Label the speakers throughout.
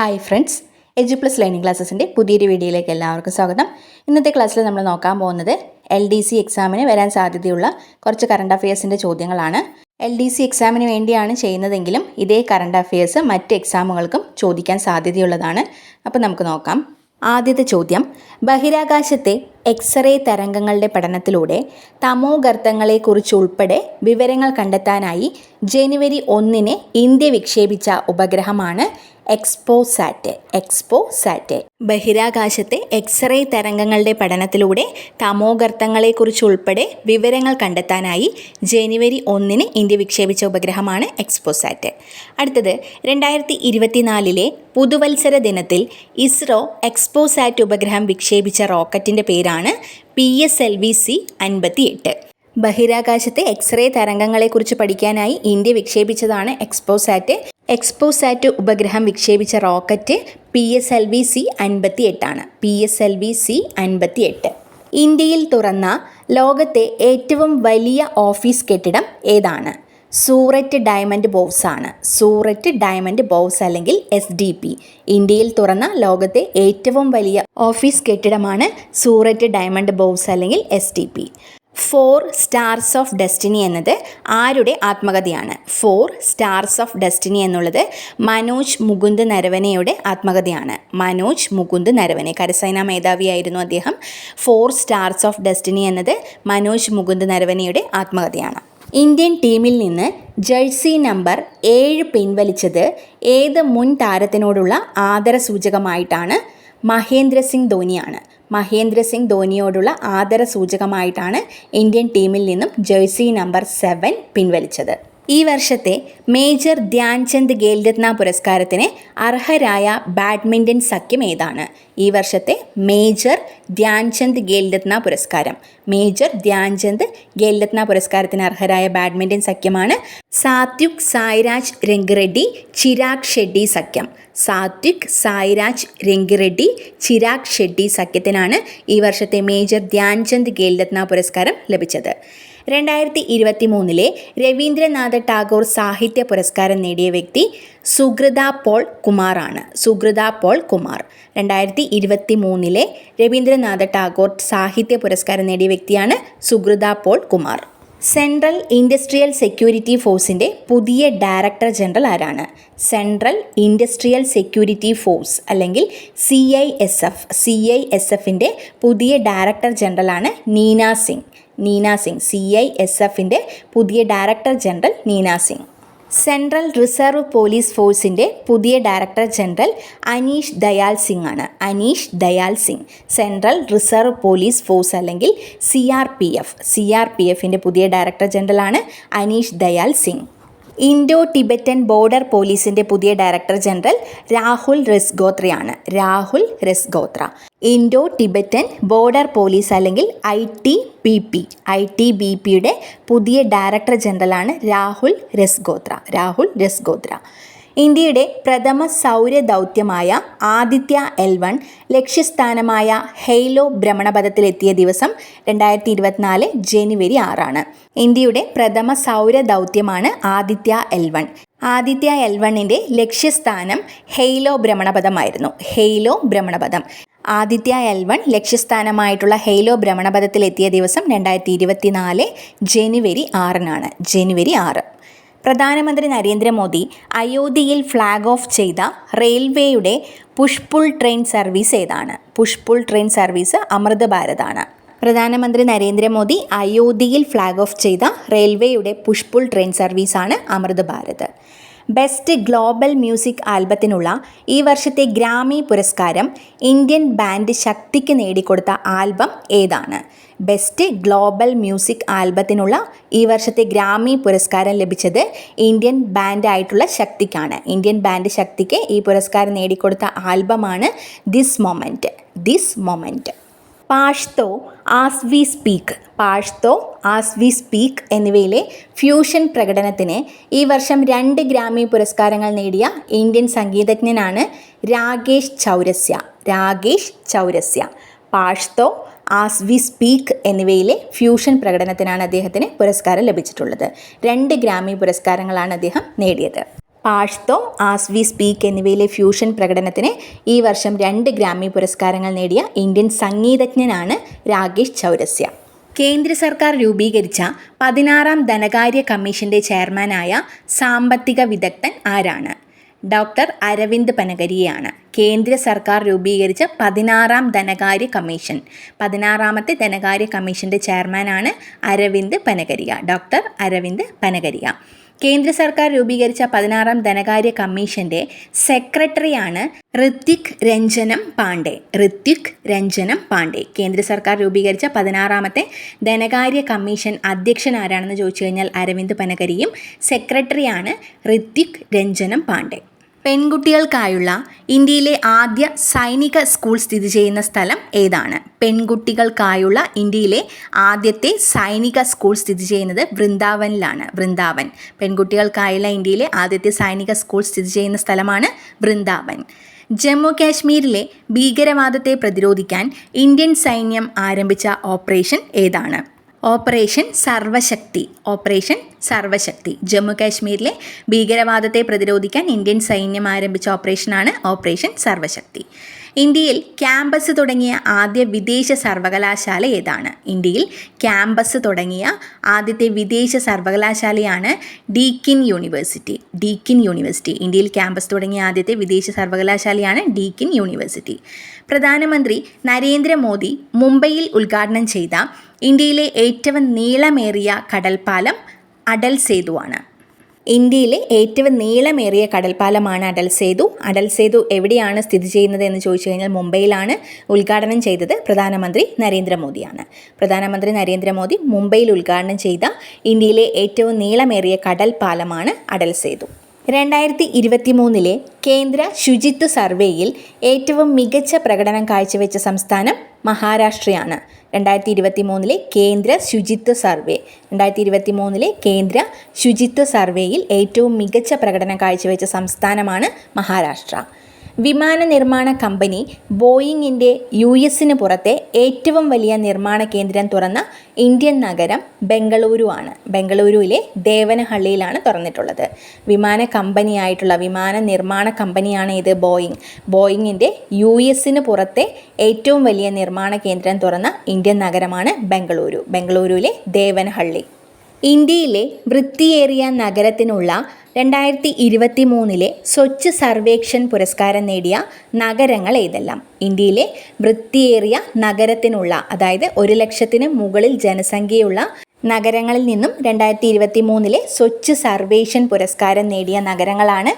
Speaker 1: Hi friends edu plus learning ക്ലാസ്സസിന്റെ പുതിയൊരു വീഡിയോയിലേക്ക് എല്ലാവർക്കും സ്വാഗതം. ഇന്നത്തെ ക്ലാസ്സിൽ നമ്മൾ നോക്കാൻ പോകുന്നത് എൽ ഡി സി എക്സാമിന് വരാൻ സാധ്യതയുള്ള കുറച്ച് കറണ്ട് അഫയേഴ്സിന്റെ ചോദ്യങ്ങളാണ്. എൽ ഡി സി എക്സാമിന് വേണ്ടിയാണ് ചെയ്യുന്നതെങ്കിലും ഇതേ കറണ്ട് അഫയേഴ്സ് മറ്റ് എക്സാമുകൾക്കും ചോദിക്കാൻ സാധ്യതയുള്ളതാണ്. അപ്പോൾ നമുക്ക് നോക്കാം. ആദ്യത്തെ ചോദ്യം ബഹിരാകാശത്തെ എക്സ്റേ തരംഗങ്ങളുടെ പഠനത്തിലൂടെ തമോ തമോഗർത്തങ്ങളെക്കുറിച്ചുൾപ്പെടെ വിവരങ്ങൾ കണ്ടെത്താനായി ജനുവരി ഒന്നിന് ഇന്ത്യ വിക്ഷേപിച്ച ഉപഗ്രഹമാണ് എക്സ്പോസാറ്റ് എക്സ്പോസാറ്റ്. ബഹിരാകാശത്തെ എക്സ്റേ തരംഗങ്ങളുടെ പഠനത്തിലൂടെ തമോഗർത്തങ്ങളെക്കുറിച്ചുൾപ്പെടെ വിവരങ്ങൾ കണ്ടെത്താനായി ജനുവരി ഒന്നിന് ഇന്ത്യ വിക്ഷേപിച്ച ഉപഗ്രഹമാണ് എക്സ്പോസാറ്റ്. അടുത്തത് രണ്ടായിരത്തി ഇരുപത്തിനാലിലെ പുതുവത്സര ദിനത്തിൽ ഇസ്രോ എക്സ്പോസാറ്റ് ഉപഗ്രഹം വിക്ഷേപിച്ച റോക്കറ്റിന്റെ പേരാണ് P S L V C അൻപത്തിയെട്ട്. ബഹിരാകാശത്തെ എക്സ്റേ തരംഗങ്ങളെക്കുറിച്ച് പഠിക്കാനായി ഇന്ത്യ വിക്ഷേപിച്ചതാണ് എക്സ്പോസാറ്റ്. എക്സ്പോസാറ്റ് ഉപഗ്രഹം വിക്ഷേപിച്ച rocket P S L V C അൻപത്തി എട്ടാണ് P S L V C അൻപത്തി എട്ട് ഇന്ത്യയിൽ തുറന്ന ലോകത്തെ ഏറ്റവും വലിയ ഓഫീസ് കെട്ടിടം ഏതാണ്? സൂററ്റ് ഡയമണ്ട് ബോസ് ആണ്. സൂററ്റ് ഡയമണ്ട് ബോസ് അല്ലെങ്കിൽ എസ് ഡി പി. ഇന്ത്യയിൽ തുറന്ന ലോകത്തെ ഏറ്റവും വലിയ ഓഫീസ് കെട്ടിടമാണ് സൂററ്റ് ഡയമണ്ട് ബോസ് അല്ലെങ്കിൽ S D P. Four stars of destiny എന്നത് ആരുടെ ആത്മകഥയാണ്? ഫോർ സ്റ്റാർസ് ഓഫ് ഡെസ്റ്റിനി എന്നുള്ളത് മനോജ് മുകുന്ദ് നരവനയുടെ ആത്മകഥയാണ്. മനോജ് മുകുന്ദ് നരവനെ കരസേനാ മേധാവിയായിരുന്നു അദ്ദേഹം. ഫോർ സ്റ്റാർസ് ഓഫ് ഡെസ്റ്റിനി എന്നത് മനോജ് മുകുന്ദ് നരവനയുടെ ആത്മകഥയാണ്. ഇന്ത്യൻ ടീമിൽ നിന്ന് ജേഴ്സി നമ്പർ ഏഴ് പിൻവലിച്ചത് ഏത് മുൻ താരത്തിനോടുള്ള ആദരസൂചകമായിട്ടാണ് മഹേന്ദ്ര സിംഗ് ധോനിയാണ് മഹേന്ദ്ര സിംഗ് ധോനിയോടുള്ള ആദര സൂചകമായിട്ടാണ് ഇന്ത്യൻ ടീമിൽ നിന്നും ജേഴ്സി നമ്പർ സെവൻ പിൻവലിച്ചത്. ഈ വർഷത്തെ മേജർ ധ്യാൻചന്ദ് ഖേൽരത്ന പുരസ്കാരത്തിന് അർഹരായ ബാഡ്മിന്റൺ സഖ്യം ഏതാണ്? ഈ വർഷത്തെ മേജർ ധ്യാൻചന്ദ് ഖേൽരത്ന പുരസ്കാരം. മേജർ ധ്യാൻചന്ദ് ഖേൽരത്ന പുരസ്കാരത്തിന് അർഹരായ ബാഡ്മിന്റൺ സഖ്യമാണ് സാത്വിക് സായ്രാജ് രംഗറെഡ്ഡി ചിരാഗ് ഷെഡ്ഡി സഖ്യം. സാത്വിക് സായ്രാജ് രംഗറെഡ്ഡി ചിരാഗ് ഷെഡ്ഡി സഖ്യത്തിനാണ് ഈ വർഷത്തെ മേജർ ധ്യാൻചന്ദ് ഖേൽരത്ന പുരസ്കാരം ലഭിച്ചത്. രണ്ടായിരത്തി ഇരുപത്തി മൂന്നിലെ രവീന്ദ്രനാഥ ടാഗോർ സാഹിത്യ പുരസ്കാരം നേടിയ വ്യക്തി സുഗ്രത പോൾ കുമാറാണ്. സുഗ്രത പോൾ കുമാർ. രണ്ടായിരത്തി ഇരുപത്തി മൂന്നിലെ രവീന്ദ്രനാഥ ടാഗോർ സാഹിത്യ പുരസ്കാരം നേടിയ വ്യക്തിയാണ് Sukrita Paul Kumar. Central industrial security ഫോഴ്സിന്റെ പുതിയ ഡയറക്ടർ ജനറൽ ആരാണ്? സെൻട്രൽ ഇൻഡസ്ട്രിയൽ സെക്യൂരിറ്റി ഫോഴ്സ് അല്ലെങ്കിൽ C I S F. C I S എഫിന്റെ പുതിയ director ജനറലാണ് Nina Singh. Nina Singh C I S എഫിന്റെ പുതിയ director general Nina Singh. Central reserve police ഫോഴ്സിന്റെ പുതിയ ഡയറക്ടർ ജനറൽ അനീഷ് ദയാൽ സിംഗ് ആണ്. Anish Dayal Singh central reserve police force അല്ലെങ്കിൽ C R P F C R P എഫിന്റെ പുതിയ director general Anish Dayal Singh. Indo Tibetan border പോലീസിന്റെ പുതിയ director general Rahul റെസ്ഗോത്രയാണ് Rahul Rasgotra Indo Tibetan border police അല്ലെങ്കിൽ I T B P I T B പിയുടെ പുതിയ director ജനറലാണ് രാഹുൽ രസ്ഗോത്ര. രാഹുൽ രസ്ഗോത്ര. ഇന്ത്യയുടെ പ്രഥമ സൗര ദൗത്യമായ ആദിത്യ എൽ വൺ ലക്ഷ്യസ്ഥാനമായ ഹെയ്ലോ ഭ്രമണപഥത്തിലെത്തിയ ദിവസം രണ്ടായിരത്തി ഇരുപത്തിനാല് ജനുവരി ആറാണ്. ഇന്ത്യയുടെ പ്രഥമ സൗര ദൗത്യമാണ് Aditya L one. Aditya L വണ്ണിന്റെ ലക്ഷ്യസ്ഥാനം ഹെയ്ലോ ഭ്രമണപഥമായിരുന്നു. ഹെയ്ലോ ഭ്രമണപഥം. ആദിത്യ എൽ വൺ ലക്ഷ്യസ്ഥാനമായിട്ടുള്ള ഹെയ്ലോ ഭ്രമണപഥത്തിലെത്തിയ ദിവസം രണ്ടായിരത്തി ഇരുപത്തിനാല് ജനുവരി ആറിനാണ്. ജനുവരി ആറ്. പ്രധാനമന്ത്രി നരേന്ദ്രമോദി അയോധ്യയിൽ ഫ്ലാഗ് ഓഫ് ചെയ്ത റെയിൽവേയുടെ പുഷ്പുൾ ട്രെയിൻ സർവീസ് ഏതാണ്? Push pull train service Amrit ഭാരതാണ് പ്രധാനമന്ത്രി നരേന്ദ്രമോദി അയോധ്യയിൽ ഫ്ലാഗ് ഓഫ് ചെയ്ത റെയിൽവേയുടെ പുഷ്പുൾ ട്രെയിൻ സർവീസാണ് Amrit Bharat. Best global music ആൽബത്തിനുള്ള ഈ വർഷത്തെ ഗ്രാമി പുരസ്കാരം ഇന്ത്യൻ ബാൻഡ് ശക്തിക്ക് നേടിക്കൊടുത്ത ആൽബം ഏതാണ്? ബെസ്റ്റ് ഗ്ലോബൽ മ്യൂസിക് ആൽബത്തിനുള്ള ഈ വർഷത്തെ ഗ്രാമി പുരസ്കാരം ലഭിച്ചത് ഇന്ത്യൻ ബാൻഡായിട്ടുള്ള ശക്തിക്കാണ്. ഇന്ത്യൻ ബാൻഡ് ശക്തിക്ക് ഈ പുരസ്കാരം നേടിക്കൊടുത്ത ആൽബമാണ് this moment this moment Pashto as we speak Pashto as we speak എന്നിവയിലെ ഫ്യൂഷൻ പ്രകടനത്തിന് ഈ വർഷം രണ്ട് ഗ്രാമി പുരസ്കാരങ്ങൾ നേടിയ Indian സംഗീതജ്ഞനാണ് Rakesh Chaurasia. Rakesh Chaurasia. Pashto as we speak എന്നിവയിലെ ഫ്യൂഷൻ പ്രകടനത്തിനാണ് അദ്ദേഹത്തിന് പുരസ്കാരം ലഭിച്ചിട്ടുള്ളത്. രണ്ട് ഗ്രാമി പുരസ്കാരങ്ങളാണ് അദ്ദേഹം നേടിയത്. പാഷ്തോ ആസ് വി സ്പീക്ക് എന്നിവയിലെ ഫ്യൂഷൻ പ്രകടനത്തിന് ഈ വർഷം രണ്ട് ഗ്രാമി പുരസ്കാരങ്ങൾ നേടിയ ഇന്ത്യൻ സംഗീതജ്ഞനാണ് രാകേഷ് ചൗരസ്യ. കേന്ദ്ര സർക്കാർ രൂപീകരിച്ച പതിനാറാം ധനകാര്യ കമ്മീഷന്റെ ചെയർമാനായ സാമ്പത്തിക വിദഗ്ധൻ ആരാണ്? ഡോക്ടർ അരവിന്ദ് പനഗരിയാണ് കേന്ദ്ര സർക്കാർ രൂപീകരിച്ച പതിനാറാം ധനകാര്യ കമ്മീഷൻ. പതിനാറാമത്തെ ധനകാര്യ കമ്മീഷന്റെ ചെയർമാനാണ് അരവിന്ദ് പനഗരിയ. ഡോക്ടർ അരവിന്ദ് പനഗരിയ. കേന്ദ്ര സർക്കാർ രൂപീകരിച്ച പതിനാറാം ധനകാര്യ കമ്മീഷന്റെ സെക്രട്ടറിയാണ് ഋത്വിക് രഞ്ജനം പാണ്ഡെ. ഋത്വിക് രഞ്ജനം പാണ്ഡെ. കേന്ദ്ര സർക്കാർ രൂപീകരിച്ച പതിനാറാമത്തെ ധനകാര്യ കമ്മീഷൻ അധ്യക്ഷൻ ആരാണെന്ന് ചോദിച്ചു കഴിഞ്ഞാൽ അരവിന്ദ് പനകരിയും സെക്രട്ടറിയാണ് ഋത്വിക് രഞ്ജനം പാണ്ഡെ. പെൺകുട്ടികൾക്കായുള്ള ഇന്ത്യയിലെ ആദ്യ സൈനിക സ്കൂൾ സ്ഥിതി ചെയ്യുന്ന സ്ഥലം ഏതാണ്? പെൺകുട്ടികൾക്കായുള്ള ഇന്ത്യയിലെ ആദ്യത്തെ സൈനിക സ്കൂൾ സ്ഥിതി ചെയ്യുന്നത് വൃന്ദാവനിലാണ്. വൃന്ദാവൻ. പെൺകുട്ടികൾക്കായുള്ള ഇന്ത്യയിലെ ആദ്യത്തെ സൈനിക സ്കൂൾ സ്ഥിതി ചെയ്യുന്ന സ്ഥലമാണ് വൃന്ദാവൻ. ജമ്മു കാശ്മീരിലെ ഭീകരവാദത്തെ പ്രതിരോധിക്കാൻ ഇന്ത്യൻ സൈന്യം ആരംഭിച്ച ഓപ്പറേഷൻ ഏതാണ്? Operation Sarvashakti operation Sarvashakti. Jammu കാശ്മീരിലെ ഭീകരവാദത്തെ പ്രതിരോധിക്കാൻ ഇന്ത്യൻ സൈന്യം ആരംഭിച്ച ഓപ്പറേഷനാണ് ഓപ്പറേഷൻ സർവശക്തി. ഇന്ത്യയിൽ ക്യാമ്പസ് തുടങ്ങിയ ആദ്യ വിദേശ സർവകലാശാല ഏതാണ്? ഇന്ത്യയിൽ ക്യാമ്പസ് തുടങ്ങിയ ആദ്യത്തെ വിദേശ സർവകലാശാലയാണ് ഡീക്കിൻ യൂണിവേഴ്സിറ്റി. Deakin university. ഇന്ത്യയിൽ ക്യാമ്പസ് തുടങ്ങിയ ആദ്യത്തെ വിദേശ സർവകലാശാലയാണ് ഡീക്കിൻ യൂണിവേഴ്സിറ്റി. പ്രധാനമന്ത്രി നരേന്ദ്രമോദി മുംബൈയിൽ ഉദ്ഘാടനം ചെയ്ത ഇന്ത്യയിലെ ഏറ്റവും നീളമേറിയ കടൽപ്പാലം അടൽ സേതുവാണ്. ഇന്ത്യയിലെ ഏറ്റവും നീളമേറിയ കടൽപ്പാലമാണ് അടൽ സേതു. അടൽ സേതു എവിടെയാണ് സ്ഥിതി ചെയ്യുന്നത് എന്ന് ചോദിച്ചു കഴിഞ്ഞാൽ മുംബൈയിലാണ് ഉദ്ഘാടനം ചെയ്തത് പ്രധാനമന്ത്രി നരേന്ദ്രമോദിയാണ്. പ്രധാനമന്ത്രി നരേന്ദ്രമോദി മുംബൈയിൽ ഉദ്ഘാടനം ചെയ്ത ഇന്ത്യയിലെ ഏറ്റവും നീളമേറിയ കടൽപ്പാലമാണ് അടൽ സേതു. രണ്ടായിരത്തി ഇരുപത്തി മൂന്നിലെ കേന്ദ്ര ശുചിത്വ സർവേയിൽ ഏറ്റവും മികച്ച പ്രകടനം കാഴ്ചവെച്ച സംസ്ഥാനം മഹാരാഷ്ട്രയാണ്. രണ്ടായിരത്തി ഇരുപത്തി മൂന്നിലെ കേന്ദ്ര ശുചിത്വ സർവേ. രണ്ടായിരത്തി ഇരുപത്തി മൂന്നിലെ കേന്ദ്ര ശുചിത്വ സർവേയിൽ ഏറ്റവും മികച്ച പ്രകടനം കാഴ്ചവെച്ച സംസ്ഥാനമാണ് മഹാരാഷ്ട്ര. വിമാന നിർമ്മാണ കമ്പനി ബോയിങ്ങിന്റെ യു എസിന് പുറത്തെ ഏറ്റവും വലിയ നിർമ്മാണ കേന്ദ്രം തുറന്ന ഇന്ത്യൻ നഗരം ബംഗളൂരു ആണ് ബംഗളൂരുവിലെ ദേവനഹള്ളിയിലാണ് തുറന്നിട്ടുള്ളത്. വിമാന കമ്പനിയായിട്ടുള്ള വിമാന നിർമ്മാണ കമ്പനിയാണ് ഇത് ബോയിങ്. ബോയിങ്ങിന്റെ യു എസിന് പുറത്തെ ഏറ്റവും വലിയ നിർമ്മാണ കേന്ദ്രം തുറന്ന ഇന്ത്യൻ നഗരമാണ് ബംഗളൂരു. ബംഗളൂരുവിലെ ദേവനഹള്ളി. ഇന്ത്യയിലെ വൃത്തിയേറിയ നഗരത്തിനുള്ള രണ്ടായിരത്തി ഇരുപത്തി മൂന്നിലെ സ്വച്ഛ് സർവേക്ഷൻ പുരസ്കാരം നേടിയ നഗരങ്ങൾ ഏതെല്ലാം? ഇന്ത്യയിലെ വൃത്തിയേറിയ നഗരത്തിനുള്ള അതായത് ഒരു ലക്ഷത്തിന് മുകളിൽ ജനസംഖ്യയുള്ള നഗരങ്ങളിൽ നിന്നും രണ്ടായിരത്തി ഇരുപത്തി മൂന്നിലെ സ്വച്ഛ് സർവേഷൻ പുരസ്കാരം നേടിയ നഗരങ്ങളാണ്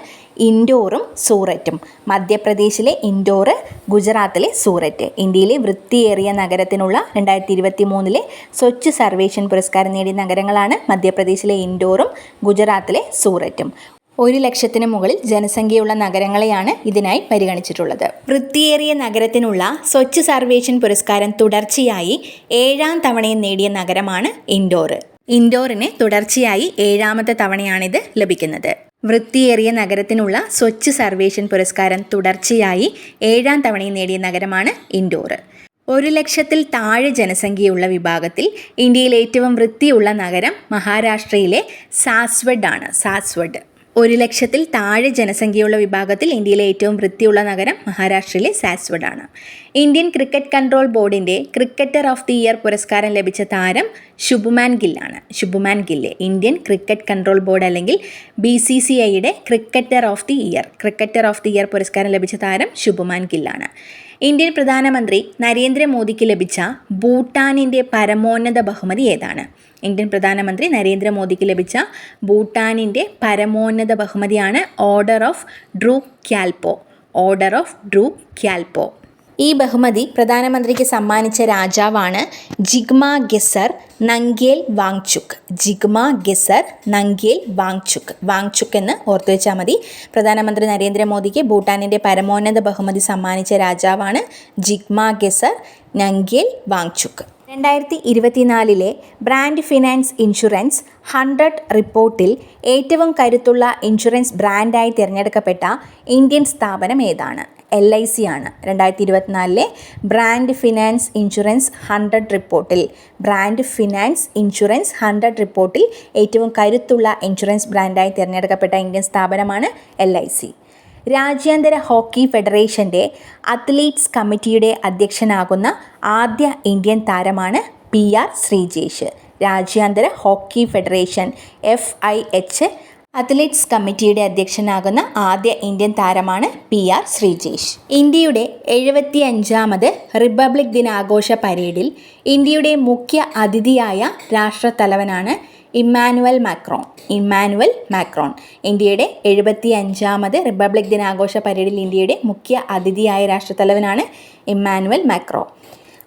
Speaker 1: ഇൻഡോറും സൂററ്റും. മധ്യപ്രദേശിലെ ഇൻഡോറ് ഗുജറാത്തിലെ സൂററ്റ്. ഇന്ത്യയിലെ വൃത്തിയേറിയ നഗരത്തിനുള്ള രണ്ടായിരത്തി ഇരുപത്തി മൂന്നിലെ സ്വച്ഛ് സർവേഷൻ പുരസ്കാരം നേടിയ നഗരങ്ങളാണ് മധ്യപ്രദേശിലെ ഇൻഡോറും ഗുജറാത്തിലെ സൂററ്റും. ഒരു ലക്ഷത്തിന് മുകളിൽ ജനസംഖ്യയുള്ള നഗരങ്ങളെയാണ് ഇതിനായി പരിഗണിച്ചിട്ടുള്ളത്. വൃത്തിയേറിയ നഗരത്തിനുള്ള സ്വച്ഛ് സർവേഷൻ പുരസ്കാരം തുടർച്ചയായി ഏഴാം തവണയും നേടിയ നഗരമാണ് ഇൻഡോർ. ഇൻഡോറിന് തുടർച്ചയായി ഏഴാമത്തെ തവണയാണിത് ലഭിക്കുന്നത്. വൃത്തിയേറിയ നഗരത്തിനുള്ള സ്വച്ഛ് സർവേഷൻ പുരസ്കാരം തുടർച്ചയായി ഏഴാം തവണയും നേടിയ നഗരമാണ് ഇൻഡോർ. ഒരു ലക്ഷത്തിൽ താഴെ ജനസംഖ്യയുള്ള വിഭാഗത്തിൽ ഇന്ത്യയിൽ ഏറ്റവും വൃത്തിയുള്ള നഗരം മഹാരാഷ്ട്രയിലെ സാസ്വഡ് ആണ് സാസ്വഡ്. ഒരു ലക്ഷത്തിൽ താഴെ ജനസംഖ്യയുള്ള വിഭാഗത്തിൽ ഇന്ത്യയിലെ ഏറ്റവും വൃത്തിയുള്ള നഗരം മഹാരാഷ്ട്രയിലെ സാസ്വഡാണ്. ഇന്ത്യൻ ക്രിക്കറ്റ് കൺട്രോൾ ബോർഡിന്റെ ക്രിക്കറ്റർ ഓഫ് ദി ഇയർ പുരസ്കാരം ലഭിച്ച താരം Shubman ഗില്ലാണ്. Shubman Gill Indian cricket control board അല്ലെങ്കിൽ ബി സി സി ഐയുടെ cricketer of the year cricketer of the year പുരസ്കാരം ലഭിച്ച താരം ശുഭുമാൻ ഗില്ലാണ്. ഇന്ത്യൻ പ്രധാനമന്ത്രി നരേന്ദ്രമോദിക്ക് ലഭിച്ച ഭൂട്ടാനിന്റെ പരമോന്നത ബഹുമതി ഏതാണ്? ഇന്ത്യൻ പ്രധാനമന്ത്രി നരേന്ദ്രമോദിക്ക് ലഭിച്ച ഭൂട്ടാനിന്റെ പരമോന്നത ബഹുമതിയാണ് order of Druk Gyalpo. Order of Druk Gyalpo. ഈ ബഹുമതി പ്രധാനമന്ത്രിക്ക് സമ്മാനിച്ച രാജാവാണ് ജിഗ്മ ഗെസർ നങ്കേൽ വാങ്ചുക്. ജിഗ്മ ഗെസർ നങ്കേൽ വാങ്ചുക്. വാങ്ചുക് എന്ന് ഓർത്തു വെച്ചാൽ മതി. പ്രധാനമന്ത്രി നരേന്ദ്രമോദിക്ക് ഭൂട്ടാനിന്റെ പരമോന്നത ബഹുമതി സമ്മാനിച്ച രാജാവാണ് ജിഗ്മ ഗെസർ നങ്കേൽ വാങ്ചുക്. രണ്ടായിരത്തി ഇരുപത്തിനാലിലെ ബ്രാൻഡ് ഫിനാൻസ് ഇൻഷുറൻസ് ഹൺഡ്രഡ് റിപ്പോർട്ടിൽ ഏറ്റവും കരുത്തുള്ള ഇൻഷുറൻസ് ബ്രാൻഡായി തിരഞ്ഞെടുക്കപ്പെട്ട ഇന്ത്യൻ സ്ഥാപനം ഏതാണ്? എൽ ഐ സി ആണ്. രണ്ടായിരത്തി ഇരുപത്തിനാലിലെ ബ്രാൻഡ് ഫിനാൻസ് ഇൻഷുറൻസ് ഹൺഡ്രഡ് റിപ്പോർട്ടിൽ ബ്രാൻഡ് ഫിനാൻസ് ഇൻഷുറൻസ് ഹൺഡ്രഡ് റിപ്പോർട്ടിൽ ഏറ്റവും കരുത്തുള്ള ഇൻഷുറൻസ് ബ്രാൻഡായി തിരഞ്ഞെടുക്കപ്പെട്ട ഇന്ത്യൻ സ്ഥാപനമാണ് എൽ ഐ സി രാജ്യാന്തര ഹോക്കി ഫെഡറേഷന്റെ അത്ലീറ്റ്സ് കമ്മിറ്റിയുടെ അധ്യക്ഷനാകുന്ന ആദ്യ ഇന്ത്യൻ താരമാണ് പി ആർ ശ്രീജേഷ്. രാജ്യാന്തര hockey federation F I H athletes കമ്മിറ്റിയുടെ അധ്യക്ഷനാകുന്ന ആദ്യ ഇന്ത്യൻ താരമാണ് പി ആർ ശ്രീജേഷ്. ഇന്ത്യയുടെ എഴുപത്തി അഞ്ചാമത് റിപ്പബ്ലിക് ദിനാഘോഷ പരേഡിൽ ഇന്ത്യയുടെ മുഖ്യ അതിഥിയായ രാഷ്ട്രത്തലവനാണ് ഇമ്മാനുവൽ മാക്രോൺ. ഇമ്മാനുവൽ മാക്രോൺ ഇന്ത്യയുടെ എഴുപത്തി അഞ്ചാമത് റിപ്പബ്ലിക് ദിനാഘോഷ പരേഡിൽ ഇന്ത്യയുടെ മുഖ്യ അതിഥിയായ രാഷ്ട്രത്തലവനാണ് ഇമ്മാനുവൽ മാക്രോൺ.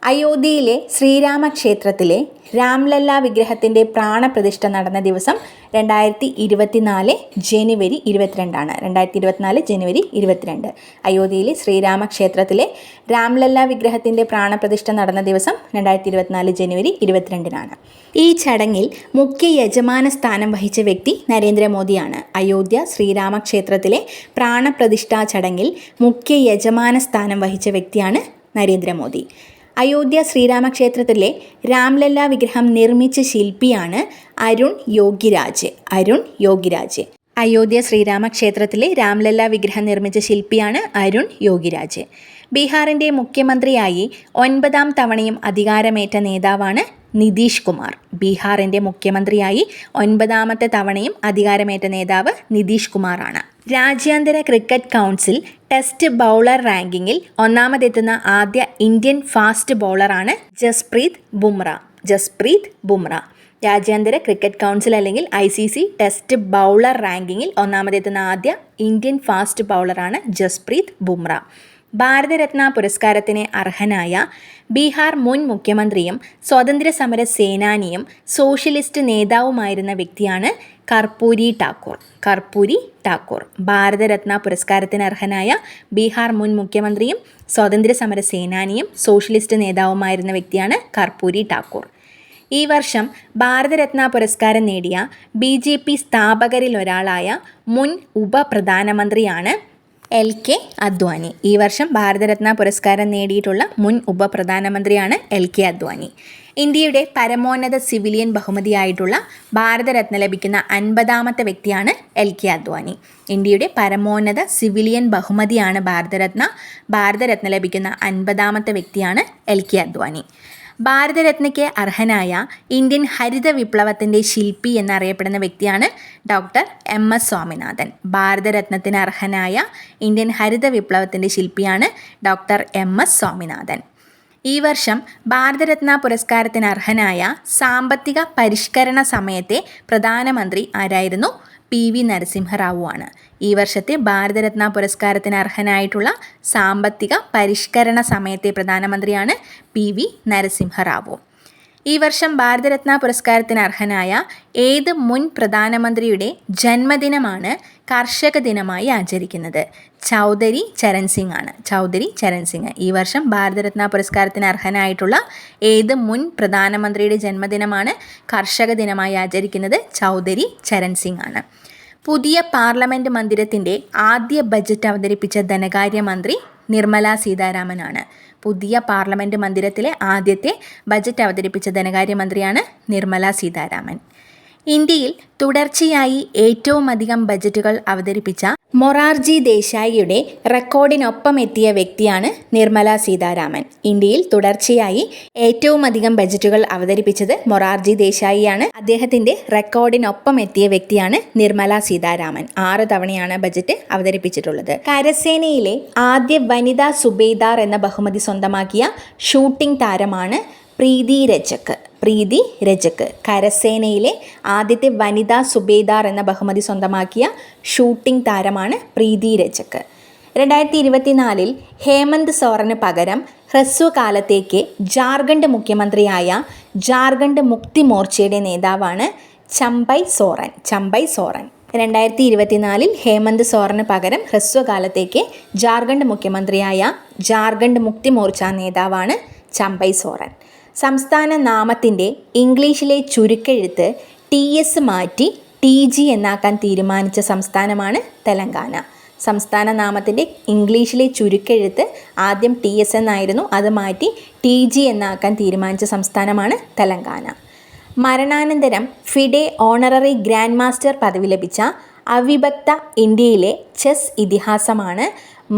Speaker 1: അയോധ്യയിലെ ശ്രീരാമക്ഷേത്രത്തിലെ രാംലല്ല വിഗ്രഹത്തിന്റെ പ്രാണപ്രതിഷ്ഠ നടന്ന ദിവസം രണ്ടായിരത്തി ഇരുപത്തിനാല് ജനുവരി ഇരുപത്തിരണ്ടാണ്. രണ്ടായിരത്തി ഇരുപത്തിനാല് ജനുവരി ഇരുപത്തിരണ്ട്. അയോധ്യയിലെ ശ്രീരാമക്ഷേത്രത്തിലെ രാംലല്ല വിഗ്രഹത്തിന്റെ പ്രാണപ്രതിഷ്ഠ നടന്ന ദിവസം രണ്ടായിരത്തി ഇരുപത്തിനാല് ജനുവരി ഇരുപത്തിരണ്ടിനാണ്. ഈ ചടങ്ങിൽ മുഖ്യ യജമാന സ്ഥാനം വഹിച്ച വ്യക്തി നരേന്ദ്രമോദിയാണ്. അയോധ്യ ശ്രീരാമക്ഷേത്രത്തിലെ പ്രാണപ്രതിഷ്ഠാ ചടങ്ങിൽ മുഖ്യ യജമാന സ്ഥാനം വഹിച്ച വ്യക്തിയാണ് നരേന്ദ്രമോദി. അയോധ്യ ശ്രീരാമക്ഷേത്രത്തിലെ രാംലല്ല വിഗ്രഹം നിർമ്മിച്ച ശില്പിയാണ് അരുൺ യോഗിരാജ്. അരുൺ യോഗിരാജ്. അയോധ്യ ശ്രീരാമക്ഷേത്രത്തിലെ രാംലല്ല വിഗ്രഹം നിർമ്മിച്ച ശില്പിയാണ് അരുൺ യോഗിരാജ്. ബീഹാറിന്റെ മുഖ്യമന്ത്രിയായി ഒൻപതാം തവണയും അധികാരമേറ്റ നേതാവാണ് നിതീഷ് കുമാർ. ബീഹാറിന്റെ മുഖ്യമന്ത്രിയായി ഒൻപതാമത്തെ തവണയും അധികാരമേറ്റ നേതാവ് നിതീഷ് കുമാറാണ്. രാജ്യാന്തര ക്രിക്കറ്റ് കൗൺസിൽ ടെസ്റ്റ് ബൗളർ റാങ്കിങ്ങിൽ ഒന്നാമതെത്തുന്ന ആദ്യ ഇന്ത്യൻ ഫാസ്റ്റ് ബൗളറാണ് ജസ്പ്രീത് ബുംറ. ജസ്പ്രീത് ബുംറ. രാജ്യാന്തര ക്രിക്കറ്റ് കൗൺസിൽ അല്ലെങ്കിൽ I C C test bowler റാങ്കിങ്ങിൽ ഒന്നാമതെത്തുന്ന ആദ്യ ഇന്ത്യൻ ഫാസ്റ്റ് ബൗളറാണ് ജസ്പ്രീത് ബുംറ. ഭാരതരത്ന പുരസ്കാരത്തിന് അർഹനായ ബീഹാർ മുൻ മുഖ്യമന്ത്രിയും സ്വാതന്ത്ര്യ സമര സേനാനിയും സോഷ്യലിസ്റ്റ് നേതാവുമായിരുന്ന വ്യക്തിയാണ് കർപ്പൂരി ടാക്കൂർ കർപ്പൂരി ടാക്കൂർ ഭാരതരത്ന പുരസ്കാരത്തിന് അർഹനായ ബീഹാർ മുൻ മുഖ്യമന്ത്രിയും സ്വാതന്ത്ര്യ സമര സേനാനിയും സോഷ്യലിസ്റ്റ് നേതാവുമായിരുന്ന വ്യക്തിയാണ് കർപ്പൂരി ടാക്കൂർ ഈ വർഷം ഭാരതരത്ന പുരസ്കാരം നേടിയ ബി ജെ പി സ്ഥാപകരിൽ ഒരാളായ മുൻ ഉപപ്രധാനമന്ത്രിയാണ് എൽ കെ അദ്വാനി. ഈ വർഷം ഭാരതരത്ന പുരസ്കാരം നേടിയിട്ടുള്ള മുൻ ഉപപ്രധാനമന്ത്രിയാണ് എൽ കെ അദ്വാനി. ഇന്ത്യയുടെ പരമോന്നത സിവിലിയൻ ബഹുമതിയായിട്ടുള്ള ഭാരതരത്ന ലഭിക്കുന്ന അൻപതാമത്തെ വ്യക്തിയാണ് എൽ കെ അദ്വാനി. ഇന്ത്യയുടെ പരമോന്നത സിവിലിയൻ ബഹുമതിയാണ് ഭാരതരത്ന. ഭാരതരത്ന ലഭിക്കുന്ന അൻപതാമത്തെ വ്യക്തിയാണ് എൽ കെ അദ്വാനി. ഭാരതരത്നയ്ക്ക് അർഹനായ ഇന്ത്യൻ ഹരിത വിപ്ലവത്തിന്റെ ശില്പി എന്നറിയപ്പെടുന്ന വ്യക്തിയാണ് ഡോക്ടർ എം എസ് സ്വാമിനാഥൻ. ഭാരതരത്നത്തിന് അർഹനായ ഇന്ത്യൻ ഹരിത വിപ്ലവത്തിന്റെ ശില്പിയാണ് ഡോക്ടർ എം എസ് സ്വാമിനാഥൻ. ഈ വർഷം ഭാരതരത്ന പുരസ്കാരത്തിന് അർഹനായ സാമ്പത്തിക പരിഷ്കരണ സമയത്തെ പ്രധാനമന്ത്രി ആരായിരുന്നു? പി വി നരസിംഹറാവു ആണ് ഈ വർഷത്തെ ഭാരതരത്ന പുരസ്കാരത്തിന് അർഹനായിട്ടുള്ള സാമ്പത്തിക പരിഷ്കരണ സമയത്തെ പ്രധാനമന്ത്രിയാണ് പി വി നരസിംഹറാവു. ഈ വർഷം ഭാരതരത്ന പുരസ്കാരത്തിന് അർഹനായ ഏത് മുൻ പ്രധാനമന്ത്രിയുടെ ജന്മദിനമാണ് കർഷക ദിനമായി ആചരിക്കുന്നത്? ചൗധരി ചരൺ സിംഗ് ആണ്. ചൗധരി ചരൺ സിംഗ്. ഈ വർഷം ഭാരതരത്ന പുരസ്കാരത്തിന് അർഹനായിട്ടുള്ള ഏത് മുൻ പ്രധാനമന്ത്രിയുടെ ജന്മദിനമാണ് കർഷക ദിനമായി ആചരിക്കുന്നത്? ചൗധരി ചരൺ സിംഗ് ആണ്. പുതിയ പാർലമെന്റ് മന്ദിരത്തിന്റെ ആദ്യ ബജറ്റ് അവതരിപ്പിച്ച ധനകാര്യമന്ത്രി നിർമ്മല സീതാരാമനാണ്. പുതിയ പാർലമെന്റ് മന്ദിരത്തിലെ ആദ്യത്തെ ബജറ്റ് അവതരിപ്പിച്ച ധനകാര്യമന്ത്രിയാണ് നിർമ്മല സീതാരാമൻ. ഇന്ത്യയിൽ തുടർച്ചയായി ഏറ്റവും അധികം ബജറ്റുകൾ അവതരിപ്പിച്ച മൊറാർജി ദേശായിയുടെ റെക്കോർഡിനൊപ്പം എത്തിയ വ്യക്തിയാണ് നിർമ്മല സീതാരാമൻ. ഇന്ത്യയിൽ തുടർച്ചയായി ഏറ്റവും അധികം ബജറ്റുകൾ അവതരിപ്പിച്ചത് മൊറാർജി ദേശായിയാണ്. അദ്ദേഹത്തിന്റെ റെക്കോർഡിനൊപ്പം എത്തിയ വ്യക്തിയാണ് നിർമ്മല സീതാരാമൻ. ആറ് തവണയാണ് ബജറ്റ് അവതരിപ്പിച്ചിട്ടുള്ളത്. കരസേനയിലെ ആദ്യ വനിതാ സുബേദാർ എന്ന ബഹുമതി സ്വന്തമാക്കിയ ഷൂട്ടിംഗ് താരമാണ് പ്രീതി രജക്. പ്രീതി രജക്. കരസേനയിലെ ആദ്യത്തെ വനിതാ സുബേദാർ എന്ന ബഹുമതി സ്വന്തമാക്കിയ ഷൂട്ടിംഗ് താരമാണ് പ്രീതി രജക്. രണ്ടായിരത്തി ഇരുപത്തിനാലിൽ ഹേമന്ത് സോറന് പകരം ഹ്രസ്വകാലത്തേക്ക് ജാർഖണ്ഡ് മുഖ്യമന്ത്രിയായ ജാർഖണ്ഡ് മുക്തി മോർച്ചയുടെ നേതാവാണ് ചമ്പൈ സോറൻ ചമ്പൈ സോറൻ. രണ്ടായിരത്തി ഇരുപത്തിനാലിൽ ഹേമന്ത് സോറന് പകരം ഹ്രസ്വകാലത്തേക്ക് ജാർഖണ്ഡ് മുഖ്യമന്ത്രിയായ ജാർഖണ്ഡ് മുക്തി മോർച്ച നേതാവാണ് ചമ്പൈ സോറൻ. സംസ്ഥാന നാമത്തിന്റെ ഇംഗ്ലീഷിലെ ചുരുക്കെഴുത്ത് ടി എസ് മാറ്റി ടി ജി എന്നാക്കാൻ തീരുമാനിച്ച സംസ്ഥാനമാണ് തെലങ്കാന. സംസ്ഥാന നാമത്തിന്റെ ഇംഗ്ലീഷിലെ ചുരുക്കെഴുത്ത് ആദ്യം ടി എസ് എന്നായിരുന്നു അത് മാറ്റി ടി ജി എന്നാക്കാൻ തീരുമാനിച്ച സംസ്ഥാനമാണ് തെലങ്കാന. മരണാനന്തരം ഫിഡെ ഓണററി ഗ്രാൻഡ് മാസ്റ്റർ പദവി ലഭിച്ച അവിഭക്ത ഇന്ത്യയിലെ ചെസ് ഇതിഹാസമാണ്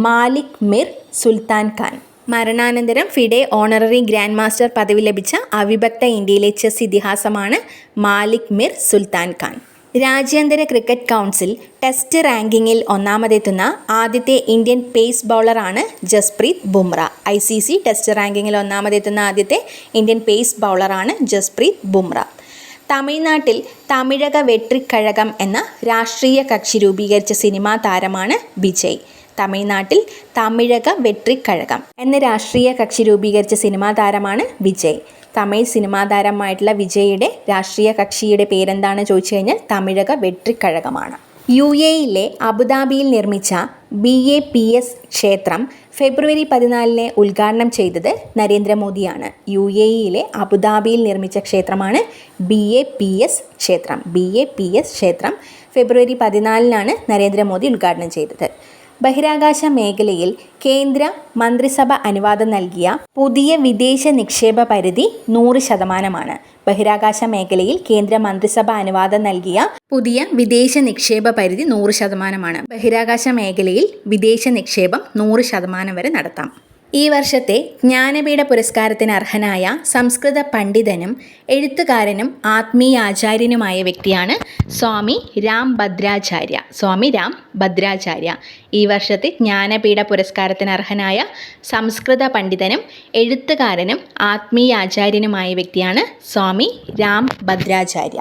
Speaker 1: മാലിക് മിർ സുൽത്താൻ ഖാൻ. മരണാനന്തരം ഫിഡെ ഓണററി ഗ്രാൻഡ് മാസ്റ്റർ പദവി ലഭിച്ച അവിഭക്ത ഇന്ത്യയിലെ ചെസ് ഇതിഹാസമാണ് മാലിക് മിർ സുൽത്താൻ ഖാൻ. രാജ്യാന്തര ക്രിക്കറ്റ് കൗൺസിൽ ടെസ്റ്റ് റാങ്കിങ്ങിൽ ഒന്നാമതെത്തുന്ന ആദ്യത്തെ Indian pace ബൗളറാണ് Jasprit Bumrah. I C C test റാങ്കിങ്ങിൽ ഒന്നാമതെത്തുന്ന ആദ്യത്തെ ഇന്ത്യൻ പേസ് ബൗളറാണ് ജസ്പ്രീത് ബുംറ. തമിഴ്നാട്ടിൽ തമിഴക വെട്രിക്കഴകം എന്ന രാഷ്ട്രീയ കക്ഷി രൂപീകരിച്ച സിനിമാ താരമാണ് വിജയ്. തമിഴ്നാട്ടിൽ തമിഴക വെട്രിക്കഴകം എന്ന രാഷ്ട്രീയ കക്ഷി രൂപീകരിച്ച സിനിമാ താരമാണ് വിജയ്. തമിഴ് സിനിമാ താരമായിട്ടുള്ള വിജയുടെ രാഷ്ട്രീയ കക്ഷിയുടെ പേരെന്താണ് ചോദിച്ചു കഴിഞ്ഞാൽ തമിഴക വെട്രിക്കഴകമാണ്. യു എയിലെ അബുദാബിയിൽ നിർമ്മിച്ച ബി എ പി എസ് ക്ഷേത്രം ഫെബ്രുവരി പതിനാലിന് ഉദ്ഘാടനം ചെയ്തത് നരേന്ദ്രമോദിയാണ്. യു എ ഇയിലെ അബുദാബിയിൽ നിർമ്മിച്ച ക്ഷേത്രമാണ് ബി എ പി എസ് ക്ഷേത്രം. ബി എ പി എസ് ക്ഷേത്രം ഫെബ്രുവരി പതിനാലിനാണ് നരേന്ദ്രമോദി ഉദ്ഘാടനം ചെയ്തത്. ബഹിരാകാശ മേഖലയിൽ കേന്ദ്ര മന്ത്രിസഭ അനുവാദം നൽകിയ പുതിയ വിദേശ നിക്ഷേപ പരിധി നൂറ് ശതമാനമാണ്. ബഹിരാകാശ മേഖലയിൽ കേന്ദ്ര മന്ത്രിസഭ അനുവാദം നൽകിയ പുതിയ വിദേശ നിക്ഷേപ പരിധി നൂറ് ശതമാനമാണ്. ബഹിരാകാശ മേഖലയിൽ വിദേശ നിക്ഷേപം നൂറ് ശതമാനം വരെ നടത്താം. ഈ വർഷത്തെ ജ്ഞാനപീഠ പുരസ്കാരത്തിന് അർഹനായ സംസ്കൃത പണ്ഡിതനും എഴുത്തുകാരനും ആത്മീയാചാര്യനുമായ വ്യക്തിയാണ് സ്വാമി രാം ഭദ്രാചാര്യ. സ്വാമി രാം ഭദ്രാചാര്യ. ഈ വർഷത്തെ ജ്ഞാനപീഠ പുരസ്കാരത്തിന് അർഹനായ സംസ്കൃത പണ്ഡിതനും എഴുത്തുകാരനും ആത്മീയാചാര്യനുമായ വ്യക്തിയാണ് സ്വാമി രാം ഭദ്രാചാര്യ.